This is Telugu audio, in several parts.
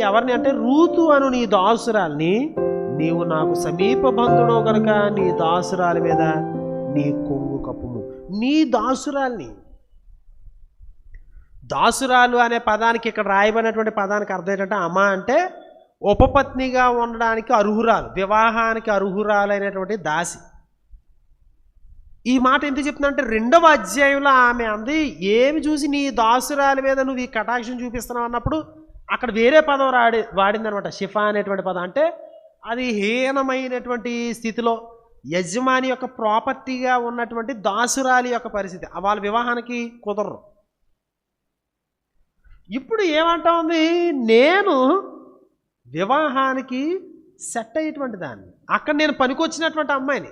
ఎవరిని అంటే రూతు అను నీ దాసురాల్ని నీవు నాకు సమీప బంధుడు గనక నీ దాసురాలి మీద నీ కొంగు కప్పుము. నీ దాసురాల్ని. దాసురాలు అనే పదానికి ఇక్కడ రాయబడినటువంటి పదానికి అర్థం ఏంటంటే అమ్మ అంటే ఉపపత్నిగా ఉండడానికి అర్హురాలు వివాహానికి అర్హురాలైనటువంటి దాసి. ఈ మాట ఎందుకు చెప్తున్నా రెండవ అధ్యాయంలో ఆమె అంది ఏమి చూసి నీ దాసురాలి మీద నువ్వు ఈ కటాక్షం చూపిస్తున్నావు? అన్నప్పుడు అక్కడ వేరే పదం రాడి వాడిందనమాట. షిఫా అనేటువంటి పదం అంటే అది హీనమైనటువంటి స్థితిలో యజమాని యొక్క ప్రాపర్టీగా ఉన్నటువంటి దాసురాలి యొక్క పరిస్థితి. వాళ్ళ వివాహానికి కుదరరు ఇప్పుడు ఏమంటా ఉంది నేను వివాహానికి సెట్ అయ్యేటువంటి దాన్ని. అక్కడ నేను పనికొచ్చినటువంటి అమ్మాయిని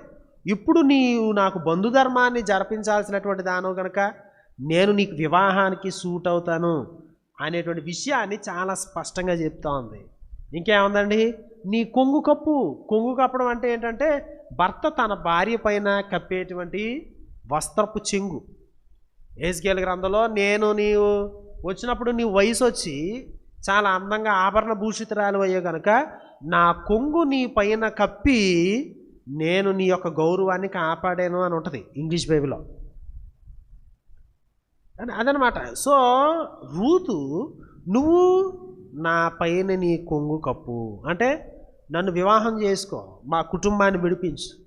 ఇప్పుడు నీవు నాకు బంధుధర్మాన్ని జరిపించాల్సినటువంటి దాను కనుక నేను నీకు వివాహానికి సూట్ అవుతాను అనేటువంటి విషయాన్ని చాలా స్పష్టంగా చెప్తా ఉంది. ఇంకేముందండి? నీ కొంగు కప్పు. కొంగు కప్పడం అంటే ఏంటంటే భర్త తన భార్య పైన కప్పేటువంటి వస్త్రపు చెంగు. ఏజ్కేల్ గ్రంథంలో నేను నీవు వచ్చినప్పుడు నీ వయసు వచ్చి చాలా అందంగా ఆభరణ భూషితురాలు అయ్యే కనుక నా కొంగు నీ పైన కప్పి నేను నీ యొక్క గౌరవాన్ని కాపాడాను అని ఉంటుంది ఇంగ్లీష్ బైబిల్లో. అని అదనమాట. సో రూతు నువ్వు నా పైన నీ కొంగు కప్పు. అంటే నన్ను వివాహం చేసుకో మా కుటుంబాన్ని విడిపించు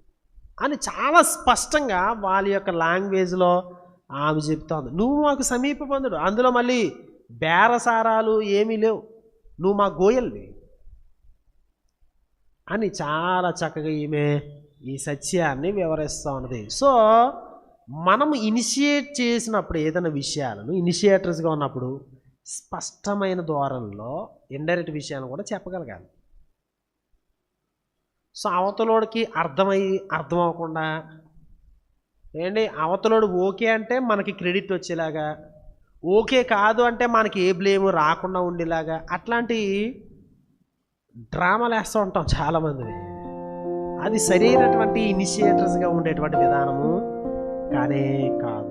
అని చాలా స్పష్టంగా వాళ్ళ యొక్క లాంగ్వేజ్లో ఆమె చెప్తోంది నువ్వు మాకు సమీప బంధుడు అందులో మళ్ళీ బేరసారాలు ఏమీ లేవు. నువ్వు మా గోయల్వి. అని చాలా చక్కగా ఈమె ఈ సత్యాన్ని వివరిస్తూ ఉన్నది. సో మనము ఇనిషియేట్ చేసినప్పుడు ఏదైనా విషయాలను ఇనిషియేటర్స్గా ఉన్నప్పుడు స్పష్టమైన ధోరణిలో ఇండైరెక్ట్ విషయాలను కూడా చెప్పగలగాలి. సో అవతలోడికి అర్థమై అర్థం అవ్వకుండా ఏంటి? అవతలోడు ఓకే అంటే మనకి క్రెడిట్ వచ్చేలాగా ఓకే కాదు అంటే మనకి ఏ బ్లేము రాకుండా ఉండేలాగా అట్లాంటి డ్రామాలు వేస్తూ ఉంటాం చాలామంది అది సరైనటువంటి ఇనిషియేటర్స్గా ఉండేటువంటి విధానము. కానే కాదు.